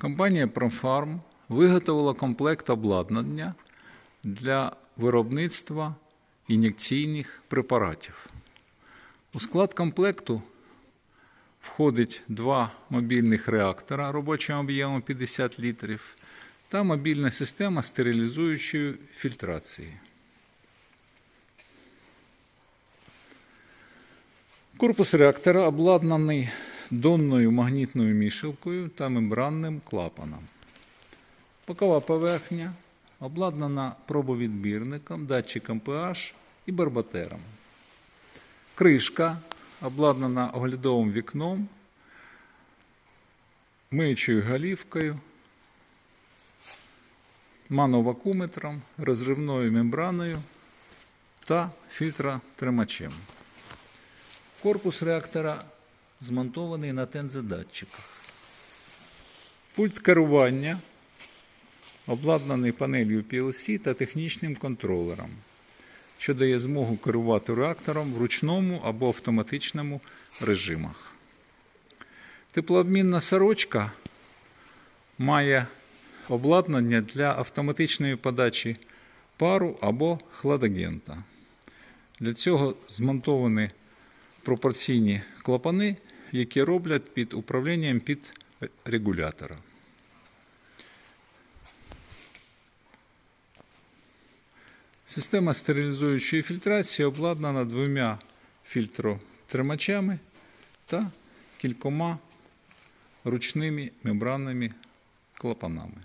Компанія Промфарм виготовила комплект обладнання для виробництва ін'єкційних препаратів. У склад комплекту входить два мобільних реактора робочим об'ємом 50 літрів та мобільна система стерилізуючої фільтрації. Корпус реактора обладнаний донною магнітною мішалкою та мембранним клапаном. Бокова поверхня обладнана пробовідбірником, датчиком pH і барбатером. Кришка обладнана оглядовим вікном, миючою голівкою, мановакуметром, розривною мембраною та фільтротримачем. Корпус реактора змонтований на тензодатчиках. Пульт керування обладнаний панелью PLC та технічним контролером, що дає змогу керувати реактором в ручному або автоматичному режимах. Теплообмінна сорочка має обладнання для автоматичної подачі пару або хладагента. Для цього змонтовані пропорційні клапани, які роблять під управлінням під регулятора. Система стерилізуючої фільтрації обладнана двома фільтротримачами та кількома ручними мембранними клапанами.